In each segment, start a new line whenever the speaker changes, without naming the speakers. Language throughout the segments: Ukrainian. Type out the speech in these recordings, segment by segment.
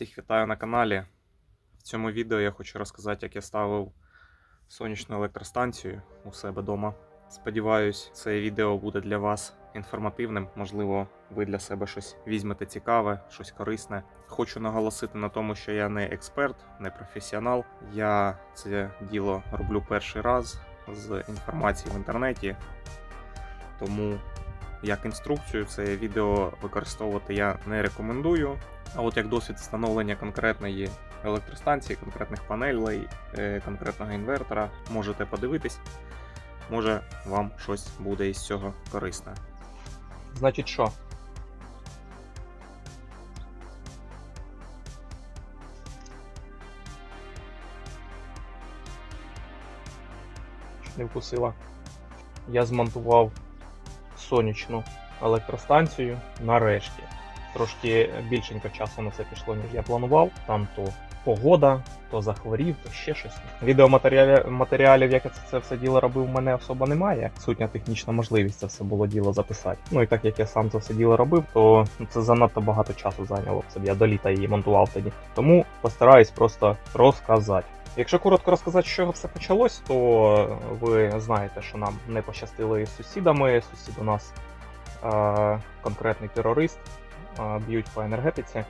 Всіх вітаю на каналі. В цьому відео я хочу розказати, як я ставив сонячну електростанцію у себе вдома. Сподіваюсь, це відео буде для вас інформативним. Можливо, ви для себе щось візьмете цікаве, щось корисне. Хочу наголосити на тому, що я не експерт, не професіонал. Я це діло роблю перший раз з інформації в інтернеті. Тому як інструкцію це відео використовувати я не рекомендую. А от як досвід встановлення конкретної електростанції, конкретних панелей, е, конкретного інвертора, можете подивитись. Може, вам щось буде із цього корисне.
Значить що? Не вкусила. Я змонтував сонячну електростанцію нарешті. Трошки більшенько часу на це пішло, ніж я планував. Там то погода, то захворів, то ще щось. Відеоматеріалів, матеріалів, як я це, все діло робив, мене особо немає. Сутня технічна можливість це все було діло записати. Ну і так як я сам це все діло робив, то це занадто багато часу зайняло. Б я до літа її монтував тоді. Тому постараюсь просто розказати. Якщо коротко розказати, з чого все почалось, то ви знаєте, що нам не пощастило із сусідами. Сусід у нас е, конкретний терорист, б'ють по енергетиці.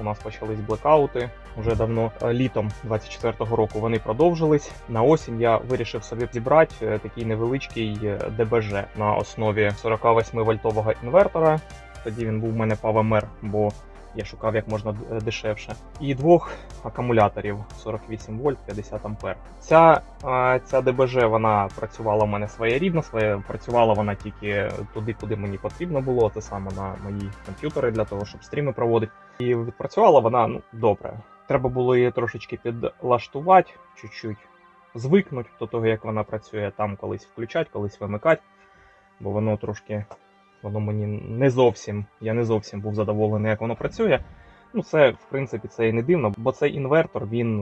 У нас почались блекаути вже давно. Е, Літом 24-го року вони продовжились. На осінь я вирішив собі зібрати е, такий невеличкий е, ДБЖ на основі 48 вольтового інвертора. Тоді він був у мене ПАВМР, бо я шукав як можна дешевше. І двох акумуляторів 48 вольт 50 ампер. Ця, е, ця ДБЖ вона працювала в мене своєрідно, своє працювала вона тільки туди, куди мені потрібно було. Це саме на мої комп'ютери для того, щоб стріми проводити. І відпрацювала вона ну, добре. Треба було її трошечки підлаштувати, чуть-чуть звикнути до того, як вона працює, там колись включати, колись вимикати, бо воно трошки, воно мені не зовсім, я не зовсім був задоволений, як воно працює. Ну, це, в принципі, це і не дивно, бо цей інвертор, він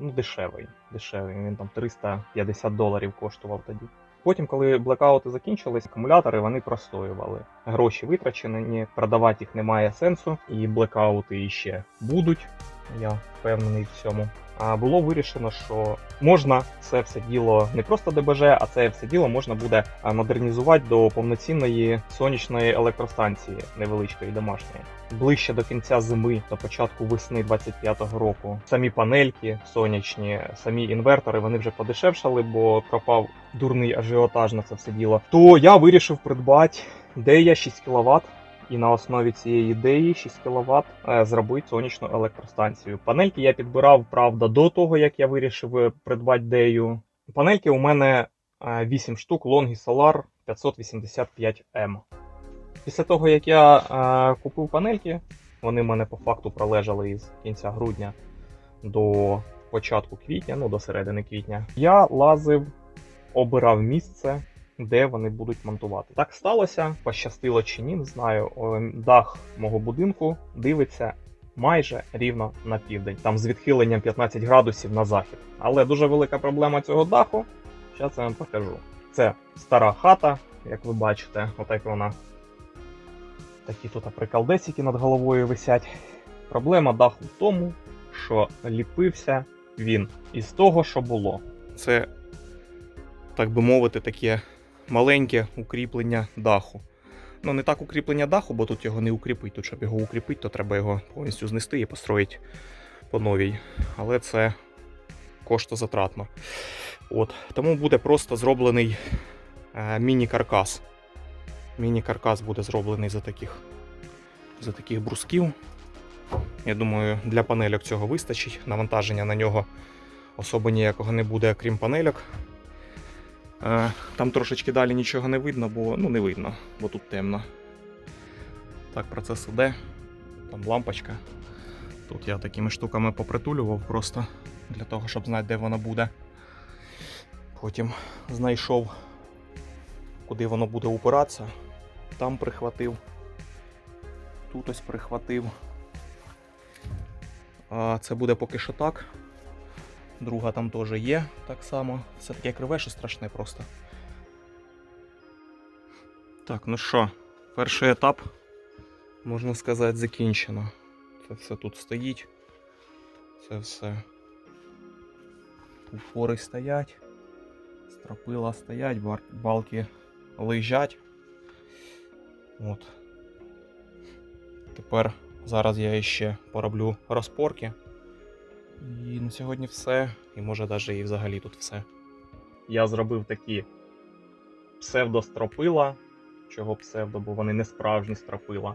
ну, дешевий. Дешевий. Він там 350 доларів коштував тоді. Потім, коли блекаути закінчились, акумулятори вони простоювали. Гроші витрачені, продавати їх немає сенсу, і блекаути іще будуть. Я впевнений в цьому. Було вирішено, що можна це все діло не просто ДБЖ, а це все діло можна буде модернізувати до повноцінної сонячної електростанції невеличкої домашньої. Ближче до кінця зими, до початку весни 25-го року. Самі панельки сонячні, самі інвертори вони вже подешевшали, бо пропав дурний ажіотаж на це все діло. То я вирішив придбати Дея 6 кВт і на основі цієї ідеї 6 кВт е, зробити сонячну електростанцію. Панельки я підбирав, правда, до того, як я вирішив е, придбати дею. Панельки у мене е, 8 штук Longi Solar 585M. Після того, як я е, купив панельки, вони в мене по факту пролежали із кінця грудня до початку квітня, ну до середини квітня. Я лазив, обирав місце, де вони будуть монтувати. Так сталося, пощастило чи ні, не знаю. Дах мого будинку дивиться майже рівно на південь, там з відхиленням 15 градусів на захід. Але дуже велика проблема цього даху. Зараз я вам покажу. Це стара хата, як ви бачите, отак вона. Такі тут приколдесики над головою висять. Проблема даху в тому, що ліпився він із того, що було.
Це, так би мовити, таке маленьке укріплення даху. Ну, не так укріплення даху, бо тут його не укріпить. Тут, щоб його укріпити, то треба його повністю знести і построїти по новій. Але це коштозатратно. От. Тому буде просто зроблений е, міні-каркас. Міні-каркас буде зроблений за таких, за таких брусків. Я думаю, для панельок цього вистачить. Навантаження на нього особо ніякого не буде, крім панельок. Е, Там трошечки далі нічого не видно, бо ну не видно, бо тут темно. Так, процес іде. Там лампочка. Тут я такими штуками попритулював просто для того, щоб знати, де вона буде. Потім знайшов, куди воно буде упиратися. Там прихватив. Тут ось прихватив. Це буде поки що так. Друга там теж є так само. Все таке криве, що страшне просто. Так, ну що, перший етап, можна сказати, закінчено. Це все тут стоїть. Це все. Упори стоять, стропила стоять, балки лежать. От. Тепер зараз я ще пороблю розпорки. І на сьогодні все. І може навіть і взагалі тут все.
Я зробив такі псевдостропила. Чого псевдо, бо вони не справжні стропила.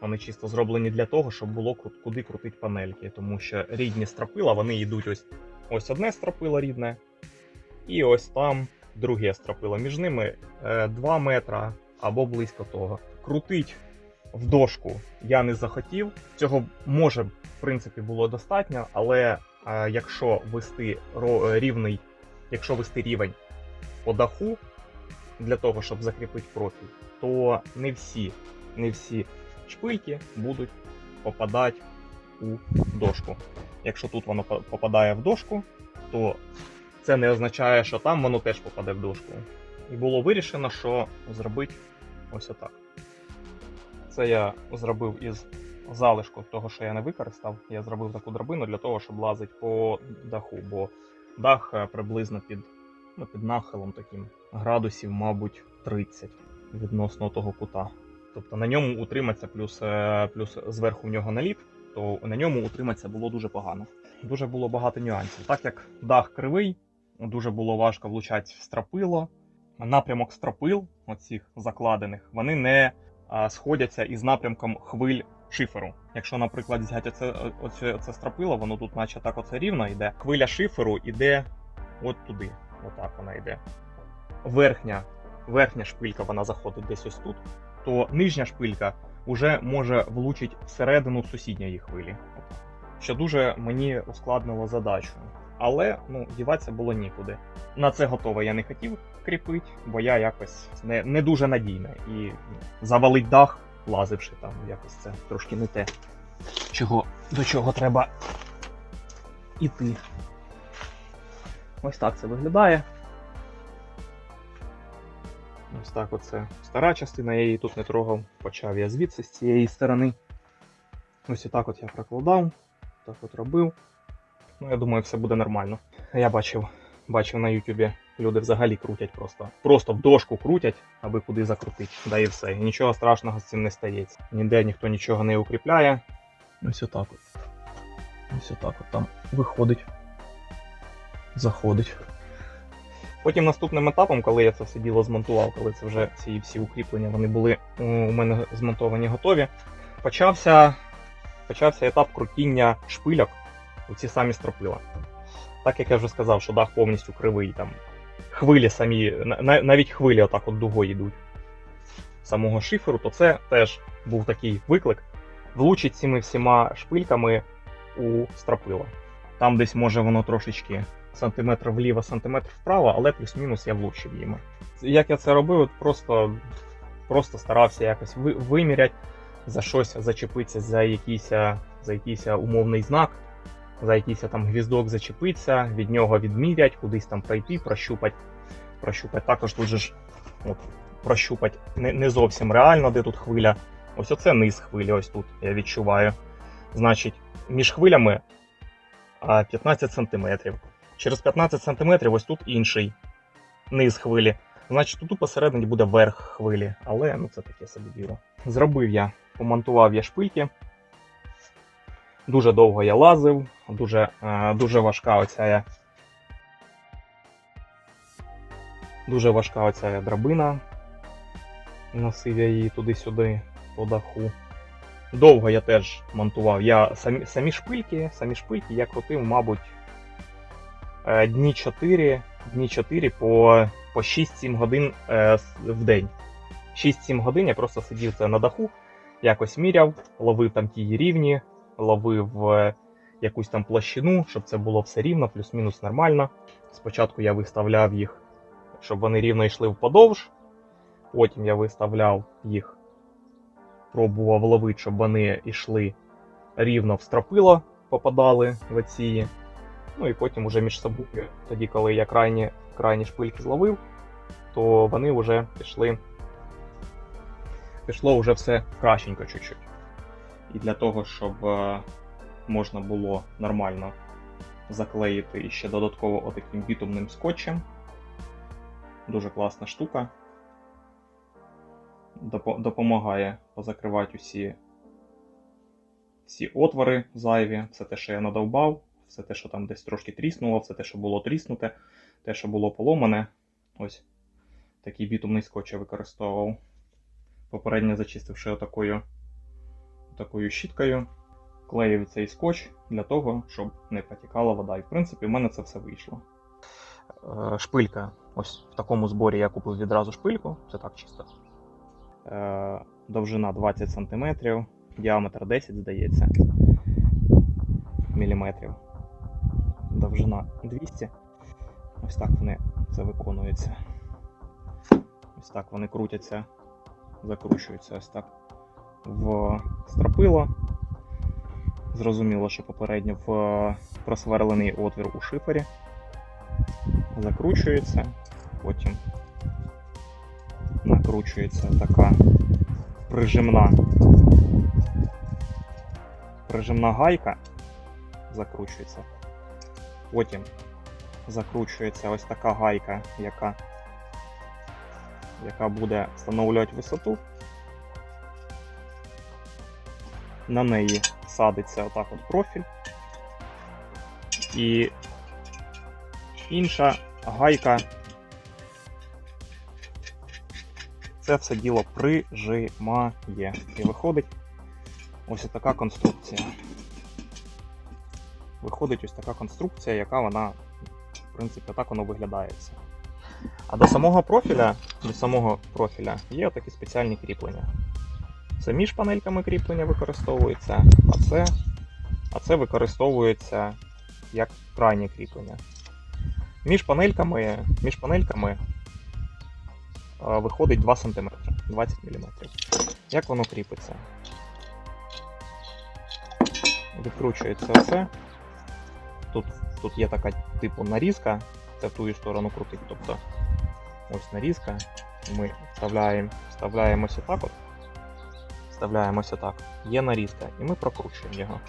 Вони чисто зроблені для того, щоб було куди крутити панельки. Тому що рідні стропила, вони йдуть ось, ось одне стропило рідне, і ось там друге стропило. Між ними 2 метра або близько того. Крутить в дошку я не захотів. Цього може, в принципі, було достатньо, але е, якщо вести е, рівний, якщо вести рівень по даху для того, щоб закріпити профіль, то не всі, не всі шпильки будуть попадати у дошку. Якщо тут воно попадає в дошку, то це не означає, що там воно теж попаде в дошку. І було вирішено, що зробити ось отак. Це я зробив із залишку того, що я не використав. Я зробив таку драбину для того, щоб лазити по даху, бо дах е, приблизно під, ну, під нахилом таким градусів, мабуть, 30 відносно того кута. Тобто на ньому утриматися, плюс, е, плюс зверху в нього наліп, то на ньому утриматися було дуже погано. Дуже було багато нюансів. Так як дах кривий, дуже було важко влучати в стропило. Напрямок стропил, оцих закладених, вони не сходяться із напрямком хвиль шиферу. Якщо, наприклад, взяти оце, оце, оце стропило, воно тут наче так оце рівно йде. Хвиля шиферу йде от туди. Отак вона йде. Верхня, верхня шпилька вона заходить десь ось тут, то нижня шпилька вже може влучити всередину сусідньої хвилі. Що дуже мені ускладнило задачу. Але ну, діватися було нікуди. На це готове я не хотів кріпити, бо я якось не, не дуже надійна. І завалить дах, лазивши там, якось це трошки не те. Чого, до чого треба іти. Ось так це виглядає. Ось так оце стара частина, я її тут не трогав. Почав я звідси з цієї сторони. Ось і так от я прокладав, так от робив. Ну, я думаю, все буде нормально. Я бачив, бачив на Ютубі, люди взагалі крутять просто. Просто в дошку крутять, аби куди закрутити. Да і все. І нічого страшного з цим не стається. Ніде ніхто нічого не укріпляє. Ось отак от. Ось отак от там виходить. Заходить. Потім наступним етапом, коли я це все діло змонтував, коли це вже ці всі укріплення вони були у мене змонтовані готові, почався, почався етап крутіння шпильок у ці самі стропила. Так як я вже сказав, що дах повністю кривий, там хвилі самі, на- на- навіть хвилі отак от дугою йдуть самого шиферу, то це теж був такий виклик. Влучить цими всіма шпильками у стропила. Там десь може воно трошечки сантиметр вліво, сантиметр вправо, але плюс-мінус я влучив їм. Як я це робив, просто, просто старався якось ви- виміряти, за щось зачепитися за якийсь, за якийсь умовний знак, за якийсь там гвіздок зачепитися, від нього відмірять, кудись там пройти, прощупати. прощупати. Також тут же ж от, прощупати не, не зовсім реально, де тут хвиля. Ось оце низ хвилі, ось тут я відчуваю. Значить, між хвилями 15 см. Через 15 см ось тут інший низ хвилі. Значить, тут посередині буде верх хвилі, але ну це таке собі діло. Зробив я, помонтував я шпильки. Дуже довго я лазив, дуже, е, дуже важка оця. Дуже важка оця драбина. Носив я її туди-сюди по даху. Довго я теж монтував. Я самі, самі шпильки, самі шпильки я крутив, мабуть, е, дні 4, дні 4 по, по 6-7 годин е, в день. 6-7 годин я просто сидів це на даху, якось міряв, ловив там ті рівні, ловив якусь там площину, щоб це було все рівно, плюс-мінус нормально. Спочатку я виставляв їх, щоб вони рівно йшли вподовж. Потім я виставляв їх, пробував ловити, щоб вони йшли рівно в стропило, попадали в оці. Ну і потім уже між собою, тоді, коли я крайні, крайні шпильки зловив, то вони вже пішли. Пішло вже все кращенько чуть-чуть. І для того, щоб, е,
можна було нормально заклеїти ще додатково отаким бітумним скотчем. Дуже класна штука. Допомагає позакривати усі, всі отвори зайві, все те, що я надовбав, все те, що там десь трошки тріснуло, все те, що було тріснуте, те, що було поломане. Ось такий бітумний скотч я використовував. Попередньо зачистивши отакою, такою щіткою, клеїв цей скотч для того, щоб не потікала вода. І в принципі, в мене це все вийшло. Е, Шпилька. Ось в такому зборі я купив відразу шпильку, це так чисто. Е, Довжина 20 см, діаметр 10, здається, міліметрів. Довжина 200. Ось так вони це виконується. Ось так вони крутяться, закручуються ось так в стропило. Зрозуміло, що попередньо в просверлений отвір у шифері. Закручується, потім накручується така прижимна, прижимна гайка, закручується. Потім закручується ось така гайка, яка, яка буде встановлювати висоту. На неї садиться отак от профіль. І інша гайка. Це все діло прижимає. І виходить ось така конструкція. Виходить ось така конструкція, яка вона, в принципі, так воно виглядає. А до самого профіля, до самого профіля є такі спеціальні кріплення. Це між панельками кріплення використовується, а це, а це використовується як крайнє кріплення. Між панельками, між панельками е, виходить 2 см, 20 мм. Як воно кріпиться? Відкручується оце. Тут, тут є така типу нарізка, це в ту сторону крутить. Тобто ось нарізка. Ми вставляємо, вставляємося так от. Вставляємося так. Є нарізка, і ми прокручуємо його.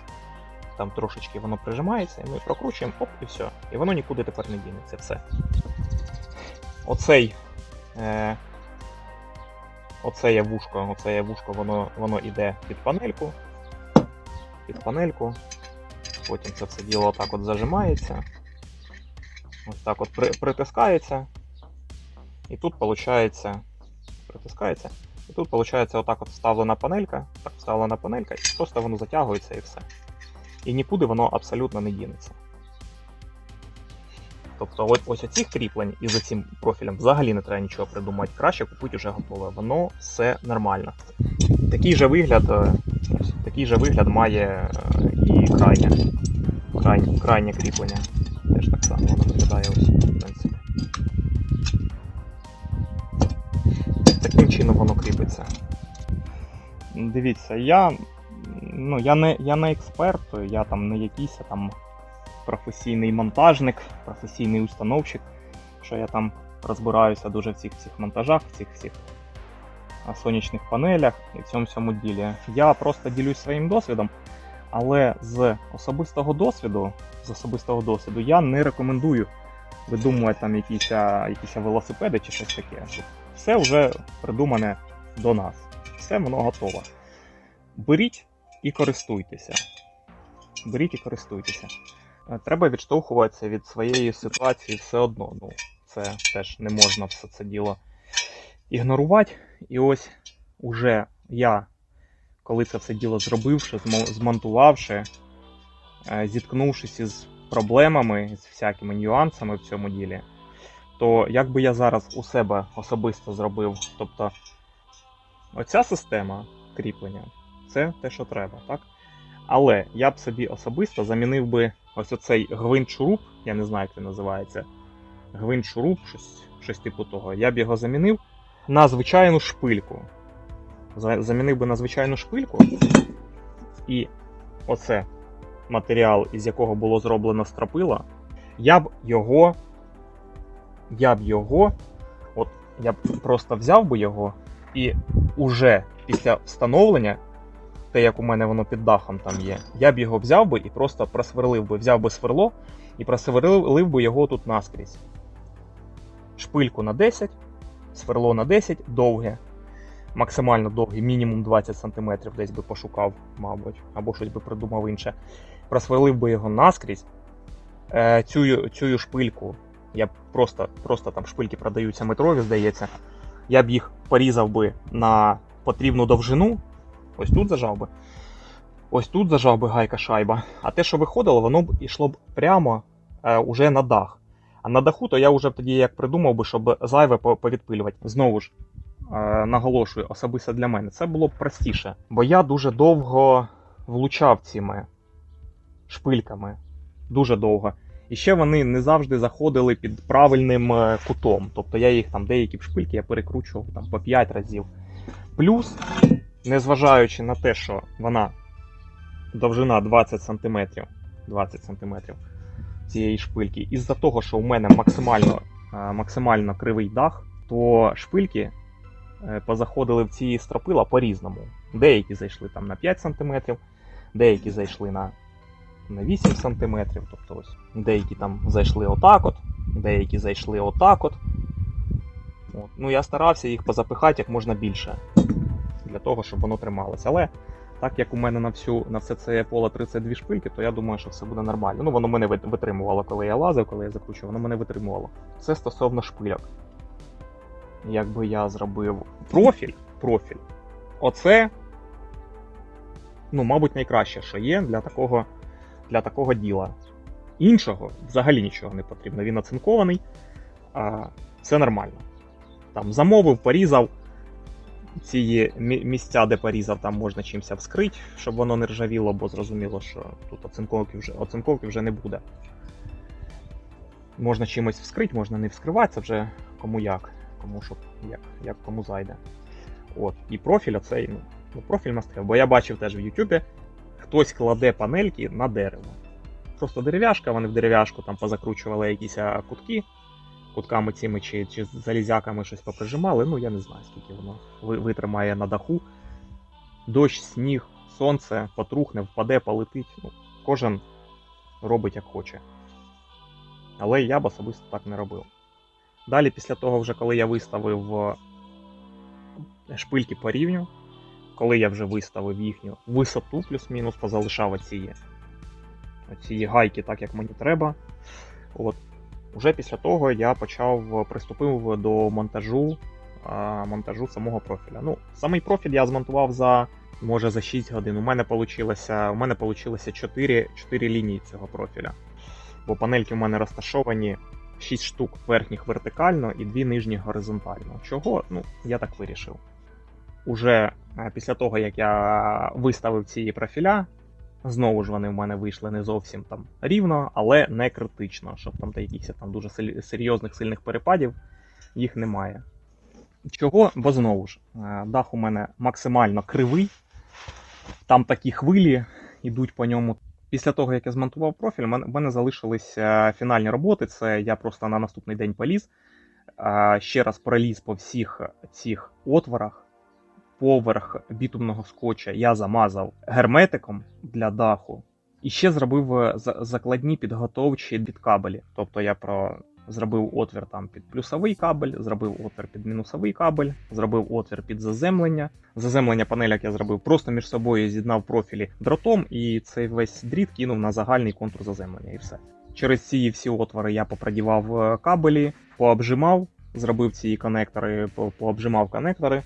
Там трошечки воно прижимається, і ми прокручуємо, оп, і все. І воно нікуди тепер не дінеться. Все. Оцей. Е, оце є вушко, оце є вушко, воно, воно іде під панельку. Під панельку. Потім це все діло отак от зажимається. Ось так от при, притискається. І тут виходить. Притискається. І тут, виходить, отак от вставлена панелька, так вставлена панелька, і просто воно затягується і все. І нікуди воно абсолютно не дінеться. Тобто, от ось оцих кріплень і за цим профілем взагалі не треба нічого придумати. Краще купити вже готове. Воно все нормально. Такий же вигляд, е, ось, такий же вигляд має е, і крайнє, крайнє, крайнє кріплення. Теж так само воно виглядає ось, чином воно кріпиться. Дивіться, я, ну, я, не, я не експерт, я там не якийсь там професійний монтажник, професійний установщик, що я там розбираюся дуже в цих всіх монтажах, в цих всіх сонячних панелях і в цьому всьому ділі. Я просто ділюсь своїм досвідом, але з особистого досвіду, з особистого досвіду я не рекомендую видумувати там якісь, якісь велосипеди чи щось таке. Все вже придумане до нас. Все воно готове. Беріть і користуйтеся. Беріть і користуйтеся. Е, Треба відштовхуватися від своєї ситуації все одно. Ну, це теж не можна все це діло ігнорувати. І ось уже я, коли це все діло зробивши, змонтувавши, е, зіткнувшись із проблемами, з всякими нюансами в цьому ділі, то як би я зараз у себе особисто зробив, тобто оця система кріплення це те, що треба, так? Але я б собі особисто замінив би ось оцей гвинт-шуруп, я не знаю, як він називається. Гвинт-шуруп, щось, щось типу того. Я б його замінив на звичайну шпильку. Замінив би на звичайну шпильку. І оце матеріал, із якого було зроблено стропила, я б його. Я б його. От я б просто взяв би його і уже після встановлення
те, як у мене воно під дахом там є, я б його взяв би і просто просверлив би, взяв би сверло і просверлив би його тут наскрізь. Шпильку на 10, сверло на 10, довге, максимально довге, мінімум 20 см десь би пошукав, мабуть, або щось би придумав інше. Просверлив би його наскрізь. Е, цю, цю шпильку, я б просто, просто там шпильки продаються метрові, здається. Я б їх порізав би на потрібну довжину. Ось тут зажав би. Ось тут зажав би гайка шайба. А те, що виходило, воно б йшло б прямо е, уже на дах. А на даху, то я вже б тоді як придумав би, щоб зайве по- повідпилювати. Знову ж е, наголошую, особисто для мене, це було б простіше. Бо я дуже довго влучав цими шпильками. Дуже довго. І ще вони не завжди заходили під правильним е, кутом. Тобто я їх там деякі шпильки я перекручував там по 5 разів. Плюс, незважаючи на те, що вона довжина 20 см, 20 см цієї шпильки, із-за того, що у мене максимально, е, максимально кривий дах, то шпильки е, позаходили в ці стропила по-різному. Деякі зайшли там на 5 см, деякі зайшли на на 8 см, тобто ось деякі там зайшли отак от, деякі зайшли отак от. От. Ну, я старався їх позапихати як можна більше, для того, щоб воно трималося. Але так як у мене на всю на все це поле 32 шпильки, то я думаю, що все буде нормально. Ну, воно мене витримувало, коли я лазив, коли я закручував, воно мене витримувало. Це стосовно шпильок. Якби я зробив профіль, профіль. Оце, ну, мабуть, найкраще, що є для такого для такого діла. Іншого взагалі нічого не потрібно. Він оцинкований, а це нормально. Там замовив, порізав. Ці місця, де порізав, там можна чимось вскрити, щоб воно не ржавіло, бо зрозуміло, що тут оцинковки вже, оцинковки вже не буде. Можна чимось вскрити, можна не вскривати, це вже кому як, кому що, як, як кому зайде. От. І профіль оцей, ну, ну профіль настріл. Бо я бачив теж в Ютубі, хтось кладе панельки на дерево. Просто дерев'яшка, вони в дерев'яшку там позакручували якісь кутки, кутками цими чи, чи залізяками щось поприжимали. Ну я не знаю, скільки воно витримає на даху. Дощ, сніг, сонце потрухне, впаде, полетить. Ну, кожен робить як хоче. Але я б особисто так не робив. Далі, після того, вже коли я виставив е, шпильки по рівню, коли я вже виставив їхню висоту плюс-мінус, позалишав оці, оці гайки так, як мені треба. От. Уже після того я почав приступив до монтажу, монтажу самого профіля. Ну, самий профіль я змонтував за може за 6 годин. У мене получилося 4, 4 лінії цього профіля. Бо панельки у мене розташовані 6 штук верхніх вертикально і 2 нижніх горизонтально. Чого? Ну, я так вирішив. Уже е, після того, як я виставив ці профіля, знову ж вони в мене вийшли не зовсім там рівно, але не критично, щоб там та якихось там дуже серйозних сильних перепадів їх немає. Чого? Бо знову ж, е, дах у мене максимально кривий, там такі хвилі йдуть по ньому. Після того, як я змонтував профіль, в мене- в мене залишилися фінальні роботи. Це я просто на наступний день поліз. е, Ще раз проліз по всіх цих отворах. Поверх бітумного скотча я замазав герметиком для даху. І ще зробив е, за- закладні підготовчі під кабелі. Тобто я про зробив отвір там під плюсовий кабель, зробив отвір під мінусовий кабель, зробив отвір під заземлення. Заземлення панеляк я зробив просто між собою, з'єднав профілі дротом, і цей весь дріт кинув на загальний контур заземлення, і все. Через ці всі отвори я попрадівав е, кабелі, пообжимав, зробив ці конектори, пообжимав конектори.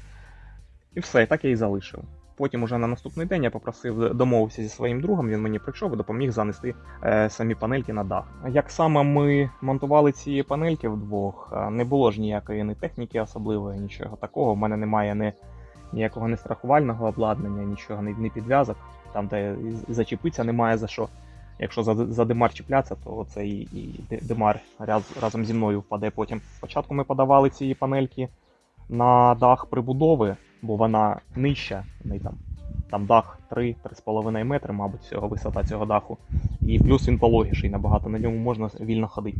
І все, і так я і залишив. Потім уже на наступний день я попросив домовився зі своїм другом, він мені прийшов і допоміг занести е, самі панельки на дах. Як саме ми монтували ці панельки вдвох, е, не було ж ніякої ні техніки особливої, нічого такого. У мене немає ні, ніякого не страхувального обладнання, нічого, ні, ні підв'язок, там де і зачепитися немає за що. Якщо за, за димар чіплятися, то це і, і димар раз, разом зі мною впаде потім. Спочатку ми подавали ці панельки на дах прибудови, бо вона нижча, в неї там, там дах 3-3,5 метри, мабуть, всього висота цього даху. і плюс він пологіший набагато, на ньому можна вільно ходити.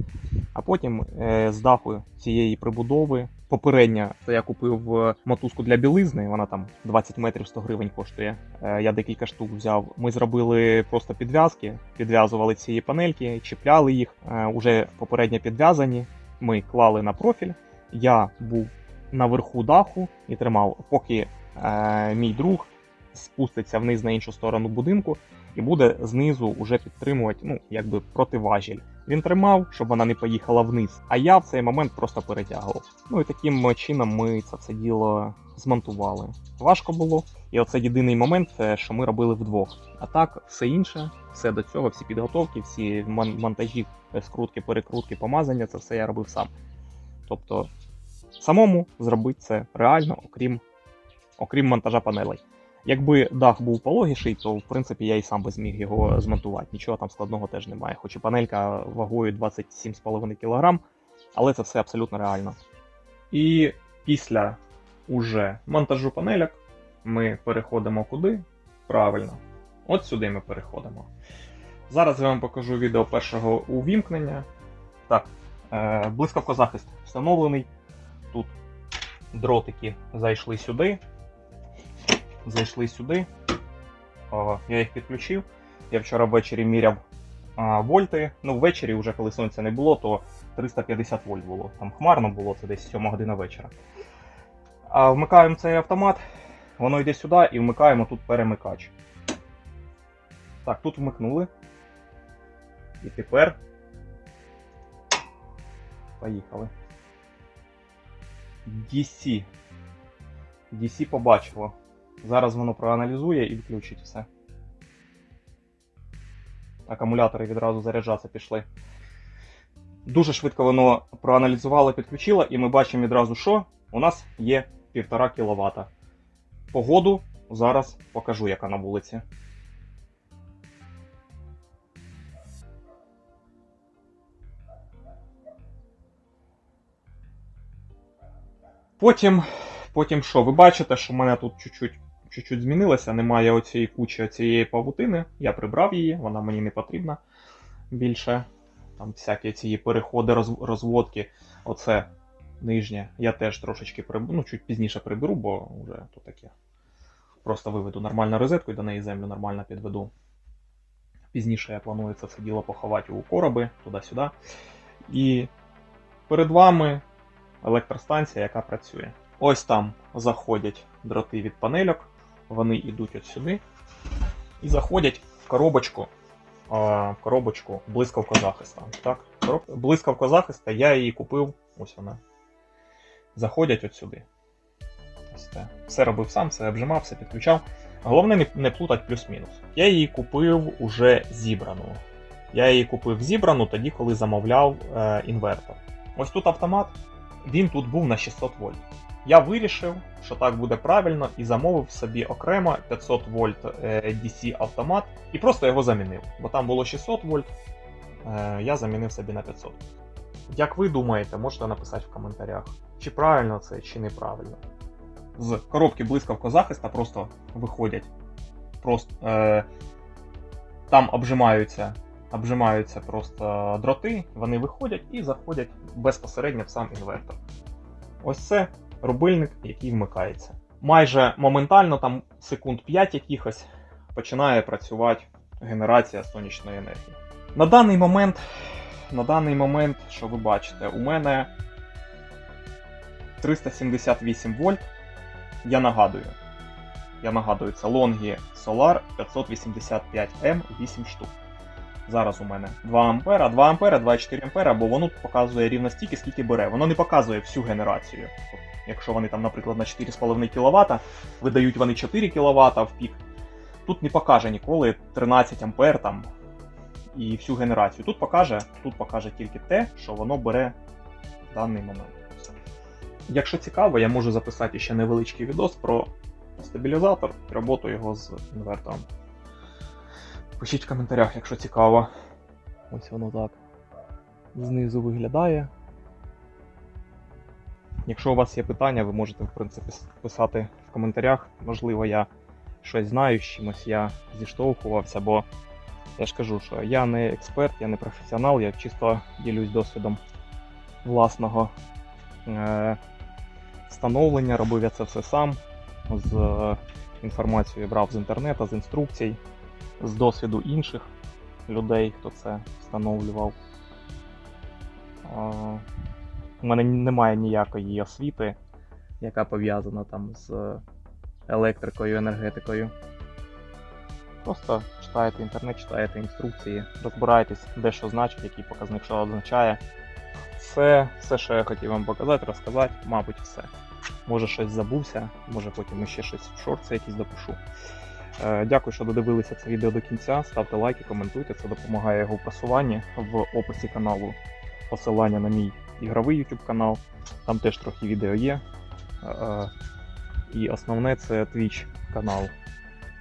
А потім е, з даху цієї прибудови, попередня, це я купив мотузку для білизни, вона там 20 метрів 100 гривень коштує. Е, я декілька штук взяв. Ми зробили просто підв'язки, підв'язували ці панельки, чіпляли їх, е, уже попередньо підв'язані. Ми клали на профіль. Я був наверху даху і тримав, поки е, мій друг спуститься вниз на іншу сторону будинку і буде знизу уже підтримувати, ну, якби противажіль. Він тримав, щоб вона не поїхала вниз, а я в цей момент просто перетягував. Ну і таким чином ми це все діло змонтували. Важко було. І оце єдиний момент, що ми робили вдвох. А так, все інше, все до цього, всі підготовки, всі мон- монтажі, е, скрутки, перекрутки, помазання, це все я робив сам. Тобто, самому зробити це реально, окрім, окрім монтажа панелей. Якби дах був пологіший, то в принципі я і сам би зміг його змонтувати. Нічого там складного теж немає. Хоч і панелька вагою 27,5 кг, але це все абсолютно реально. І після уже монтажу панельок ми переходимо куди? Правильно. От сюди ми переходимо. Зараз я вам покажу відео першого увімкнення. Так, е, блискавкозахист встановлений. Тут дротики зайшли сюди. Зайшли сюди. Я їх підключив. Я вчора ввечері міряв вольти. Ну, ввечері, вже коли сонця не було, то 350 вольт було. Там хмарно було, це десь 7 година вечора. А вмикаємо цей автомат, воно йде сюди і вмикаємо тут перемикач. Так, тут вмикнули. І тепер. Поїхали. DC. DC побачило. Зараз воно проаналізує і включить все. Акумулятори відразу заряджатися пішли. Дуже швидко воно проаналізувало, підключило, і ми бачимо відразу, що у нас є 1,5 кВт. Погоду зараз покажу, яка на вулиці. Потім, потім що? Ви бачите, що в мене тут чуть-чуть, змінилося, немає оцієї кучі цієї павутини. Я прибрав її, вона мені не потрібна більше. Там всякі ці переходи, роз- розводки. Оце нижнє. Я теж трошечки приберу, ну, чуть пізніше приберу, бо вже то таке. Просто виведу нормальну розетку і до неї землю нормально підведу. Пізніше я планую це все діло поховати у короби, туди-сюди. І перед вами електростанція, яка працює. Ось там заходять дроти від панельок, вони йдуть от сюди і заходять в коробочку, в коробочку блискавка захиста. Так? Блискавка захиста, я її купив, ось вона. Заходять от сюди. Все робив сам, все обжимав, все підключав. Головне не, не плутати плюс-мінус. Я її купив уже зібрану. Я її купив зібрану тоді, коли замовляв е, інвертор. Ось тут автомат, він тут був на 600 вольт. Я вирішив, що так буде правильно, і замовив собі окремо 500 вольт е, DC автомат і просто його замінив. Бо там було 600 вольт, е, я замінив собі на 500. Як ви думаєте, можете написати в коментарях, чи правильно це, чи неправильно. З коробки блискавка захиста просто виходять. Просто, е, там обжимаються, обжимаються просто дроти, вони виходять і заходять безпосередньо в сам інвертор. Ось це рубильник, який вмикається. Майже моментально, там секунд 5 якихось, починає працювати генерація сонячної енергії. На даний момент, на даний момент, що ви бачите, у мене 378 вольт. Я нагадую. Я нагадую, це Longi Solar 585M 8 штук. Зараз у мене 2 ампера, 2 ампера, 2,4 ампера, бо воно показує рівно стільки, скільки бере. Воно не показує всю генерацію. Якщо вони там, наприклад, на 4,5 кВт, видають вони 4 кВт в пік. Тут не покаже ніколи 13 ампер там і всю генерацію. Тут покаже, тут покаже тільки те, що воно бере в даний момент. Якщо цікаво, я можу записати ще невеличкий відос про стабілізатор і роботу його з інвертором. Пишіть в коментарях, якщо цікаво. Ось воно так. Знизу виглядає. Якщо у вас є питання, ви можете, в принципі, писати в коментарях. Можливо, я щось знаю, з чимось я зіштовхувався, бо Я ж кажу, що я не експерт, я не професіонал, я чисто ділюсь досвідом власного е, встановлення. Робив я це все сам. З е, інформацією брав з інтернету, з інструкцій, з досвіду інших людей, хто це встановлював. У мене немає ніякої освіти, яка пов'язана там з електрикою, енергетикою. Просто читаєте інтернет, читаєте інструкції, розбираєтесь, де що значить, який показник що означає. Все, все, що я хотів вам показати, розказати, мабуть, все. Може щось забувся, може потім ще щось в шорти якісь допишу. Е, Дякую, що додивилися це відео до кінця. Ставте лайки, коментуйте, це допомагає його просуванні. В описі каналу посилання на мій ігровий YouTube канал. Там теж трохи відео є. Е, е, І основне це Twitch канал.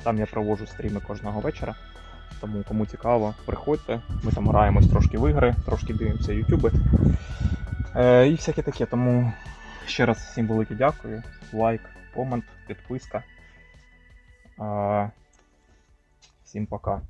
Там я проводжу стріми кожного вечора. Тому кому цікаво, приходьте. Ми там граємось трошки в ігри, трошки дивимося. Е, і всяке таке. Тому ще раз всім велике дякую. Лайк, комент, підписка. Всім пока.